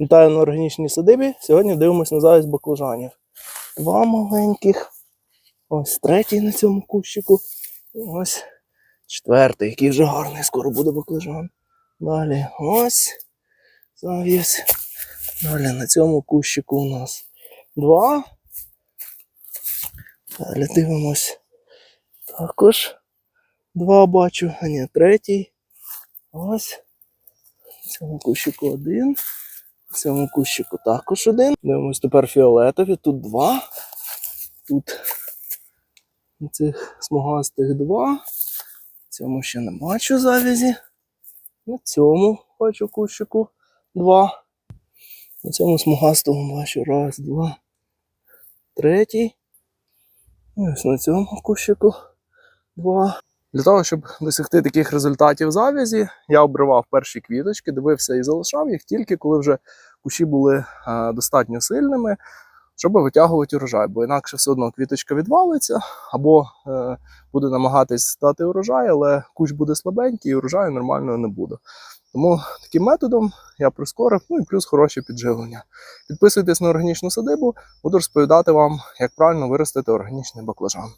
Вітаю на органічній садибі. Сьогодні дивимося на завість баклажанів. Два маленьких. Ось третій на цьому кущику. І ось четвертий, який вже гарний, скоро буде баклажан. Далі ось завіс. Далі на цьому кущику у нас два. Далі дивимось. Також два бачу, а ні, третій. Ось. На цьому кущику один. В цьому кущику також один. Дивимось тепер фіолетові. Тут два. Тут цих смугастих два. Цьому ще не бачу завязі. На цьому бачу кущику два. На цьому смугастому бачу раз, два, третій. І ось на цьому кущику два. Для того, щоб досягти таких результатів завязі, я обривав перші квіточки, дивився і залишав їх тільки коли вже кущі були е, достатньо сильними, щоб витягувати урожай, бо інакше все одно квіточка відвалиться, або е, буде намагатись дати урожай, але кущ буде слабенький і урожаю нормального не буде. Тому таким методом я прискорив, ну і плюс хороше підживлення. Підписуйтесь на органічну садибу, буду розповідати вам, як правильно виростити органічний баклажан.